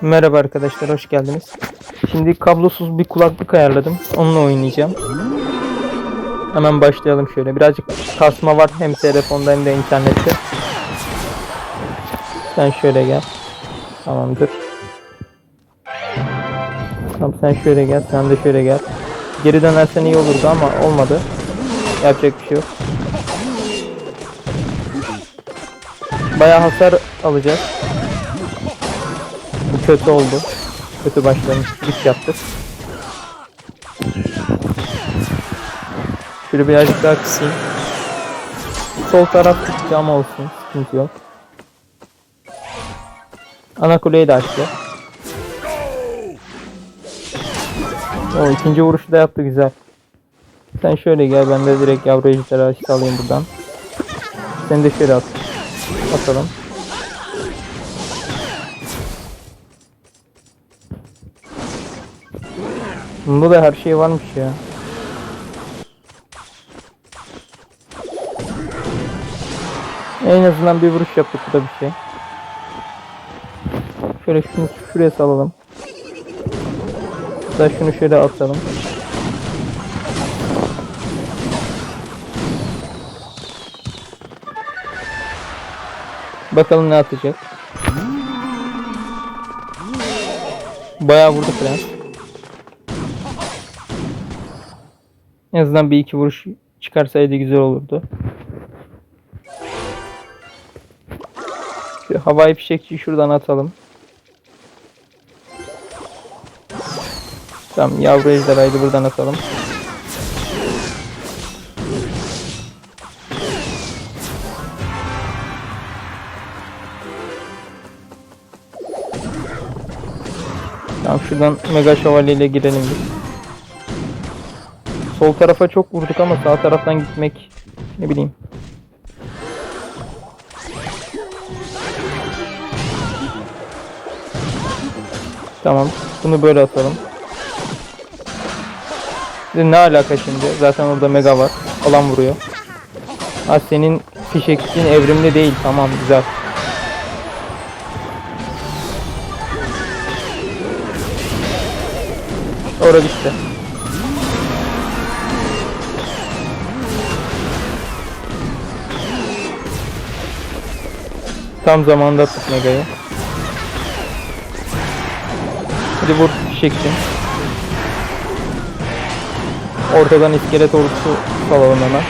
Merhaba arkadaşlar, hoş geldiniz. Şimdi kablosuz bir kulaklık ayarladım. Onunla oynayacağım. Hemen başlayalım şöyle. Birazcık kasma var hem telefonda hem de internette. Sen şöyle gel. Tamamdır. Tamam sen şöyle gel, sen de şöyle gel. Geri dönersen iyi olurdu ama olmadı. Yapacak bir şey yok. Bayağı hasar alacağız. Kötü oldu. Kötü başlamış. Git yaptık. Şöyle birazcık daha kısayım. Sol taraf gitti ama olsun. Sıkıntı yok. Ana kuleyi de açtı. O ikinci vuruşu da yaptı güzel. Sen şöyle gel ben de direkt yavru ejderi açtı alayım buradan. Sen de şöyle at. Atalım. Bunda da her şey varmış ya. En azından bir vuruş yaptık bu da bir şey. Şöyle şunu şuraya salalım. Da şunu şöyle atalım. Bakalım ne atacak. Bayağı vurdu prens. En azından bir iki vuruş çıkarsaydı güzel olurdu. Şu havai fişekçiyi şuradan atalım. Tamam yavru ejderhayı da buradan atalım. Tamam şuradan mega şövalye ile girelim biz. Sol tarafa çok vurduk ama sağ taraftan gitmek ne bileyim. Tamam. Bunu böyle atalım. Şimdi ne alaka şimdi? Zaten orada mega var. Alan vuruyor. Ha senin fişekçin evrimli değil. Tamam güzel. Orada bitti. Tam zamanında attık Mega'yı. Hadi vur fişekçin. Ortadan iskelet ordusu salalım hemen.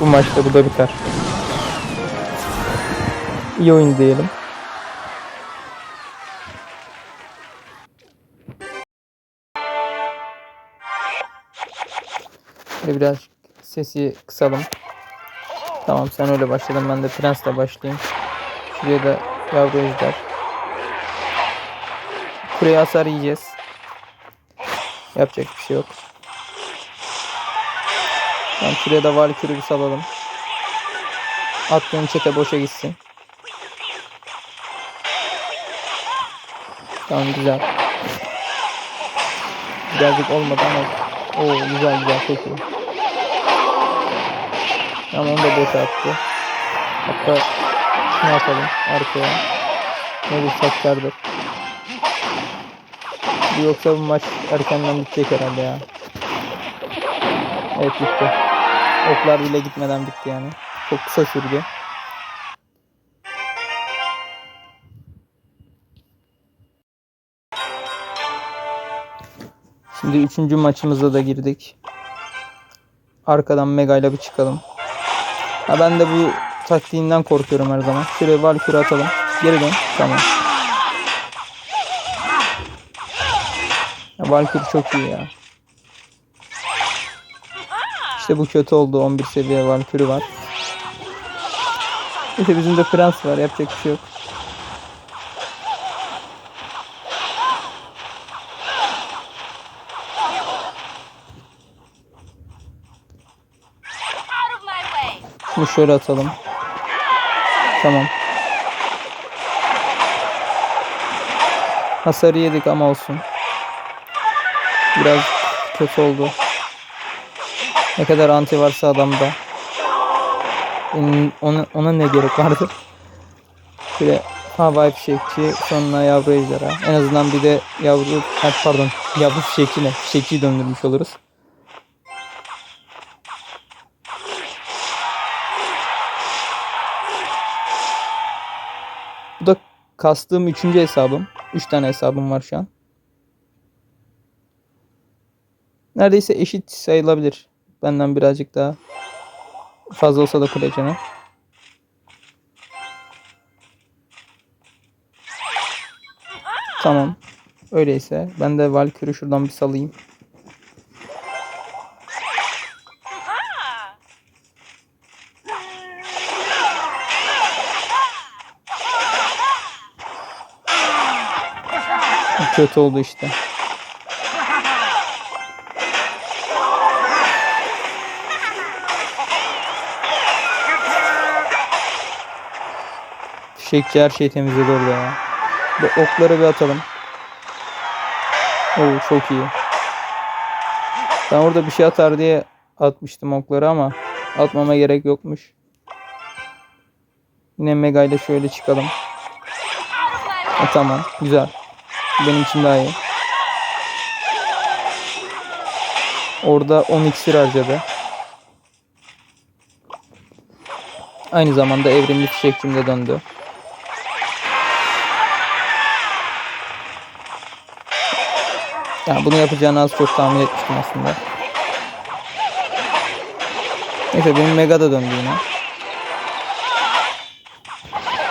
Bu maçta bu da biter. İyi oyun diyelim. Biraz sesi kısalım. Tamam sen öyle başladın ben de prensle başlayayım. Şuraya da yavru ejder. Kuleye hasar yiyeceğiz. Yapacak bir şey yok. Tamam şuraya da Valkyrie'yi salalım. Attığım çete boşa gitsin. Tamam güzel. Birazcık olmadı ama Oo güzel güzel çok iyi. Tamam onu da boşa attı. Hatta şunu atalım arkaya. Ne bulsak kardır. Bu Yoksa bu maç erkenden bitecek herhalde ya. Evet bitti. Oklar bile gitmeden bitti yani. Çok kısa sürdü. Şimdi üçüncü maçımıza da girdik. Arkadan Mega ile bir çıkalım. Ha ben de bu taktiğinden korkuyorum her zaman. Şuraya Valkyrie atalım. Geri dön. Tamam. Ya Valkyrie çok iyi ya. İşte bu kötü oldu. 11 seviye Valkyrie var. İşte bizim de Prens var. Yapacak bir şey yok. Şunu şöyle atalım. Tamam. Hasarı yedik ama olsun. Biraz kötü oldu. Ne kadar anti varsa adamda. Ona, ona ne gerek vardı? Şöyle havai fişekçi sonra yavru ejderha. En azından bir de yavru pardon yavru fişekçi ne? Fişekçiyi döndürmüş oluruz. Kastığım üçüncü hesabım. Üç tane hesabım var şu an. Neredeyse eşit sayılabilir. Benden birazcık daha fazla olsa da kule canı. Tamam. Öyleyse ben de Valkyrie'yi şuradan bir salayım. Kötü oldu işte. Fişekçi her şeyi temizledi orada ya. Bu okları bir atalım. Oo çok iyi. Ben orada bir şey atar diye atmıştım okları ama atmama gerek yokmuş. Yine Mega ile şöyle çıkalım. Ha, tamam güzel. Benim için daha iyi. Orada 10 iksir harcadı. Aynı zamanda evrimli fişekçim de döndü. Yani bunu yapacağını az çok tahmin etmiştim aslında. Neyse benim Mega da döndü yine.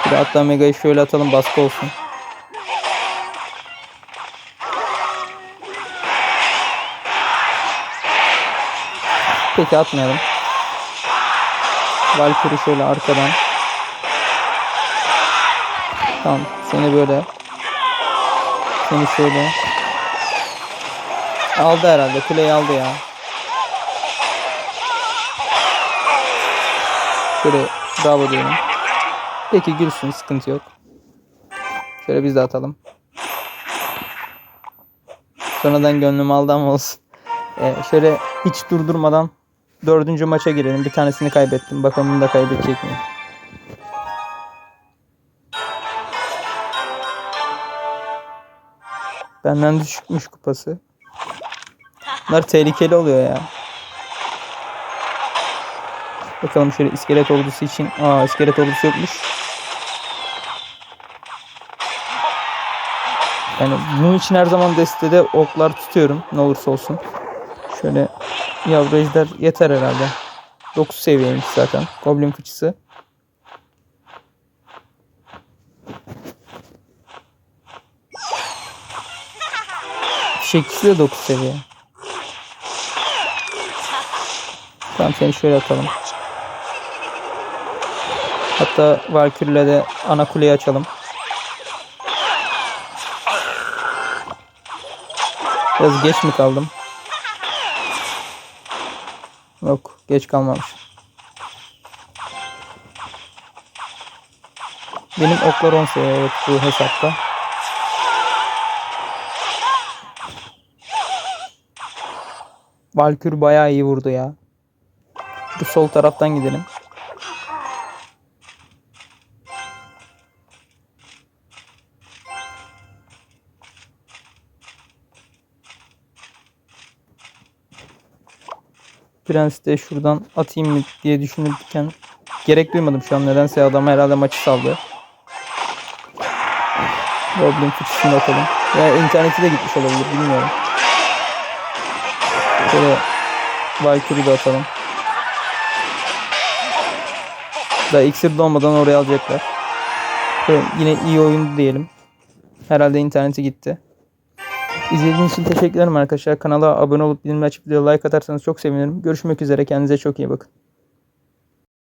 Bir hatta Mega'yı şöyle atalım baskı olsun. Peki atmayalım. Valkyrie şöyle arkadan. Tamam seni böyle. Seni şöyle. Aldı herhalde. Kuleyi aldı ya. Şöyle bravo diyelim. Peki gülsün sıkıntı yok. Şöyle biz de atalım. Sonradan gönlüm aldı ama olsun. Ee, şöyle hiç durdurmadan dördüncü maça girelim. Bir tanesini kaybettim. Bakalım bunu da kaybedecek miyim? Benden düşükmüş kupası. Bunlar tehlikeli oluyor ya. Bakalım şöyle iskelet ordusu için. Aa iskelet ordusu yokmuş. Yani bunun için her zaman destede oklar tutuyorum. Ne olursa olsun. Şöyle yavru ejder yeter herhalde. 9 seviyeymiş zaten. Goblin fıçısı. Fişekçisi de 9 seviye. Tamam seni şöyle atalım. Hatta Valkyrie'le de ana kuleyi açalım. Biraz geç mi kaldım? Yok geç kalmamış. Benim oklar 10 seviye evet bu hesapta. Valkür bayağı iyi vurdu ya. Şu sol taraftan gidelim. Prens de şuradan atayım mı diye düşünürken gerek duymadım şu an. Nedense adam herhalde maçı saldı. Goblin fıçısını atalım. Ya interneti de gitmiş olabilir bilmiyorum. Şöyle Valkyrie'yi de atalım. Da iksir dolmadan oraya alacaklar. Şöyle yine iyi oyun diyelim. Herhalde interneti gitti. İzlediğiniz için teşekkür ederim arkadaşlar. Kanala abone olup bildirimleri açıp videoya like atarsanız çok sevinirim. Görüşmek üzere. Kendinize çok iyi bakın.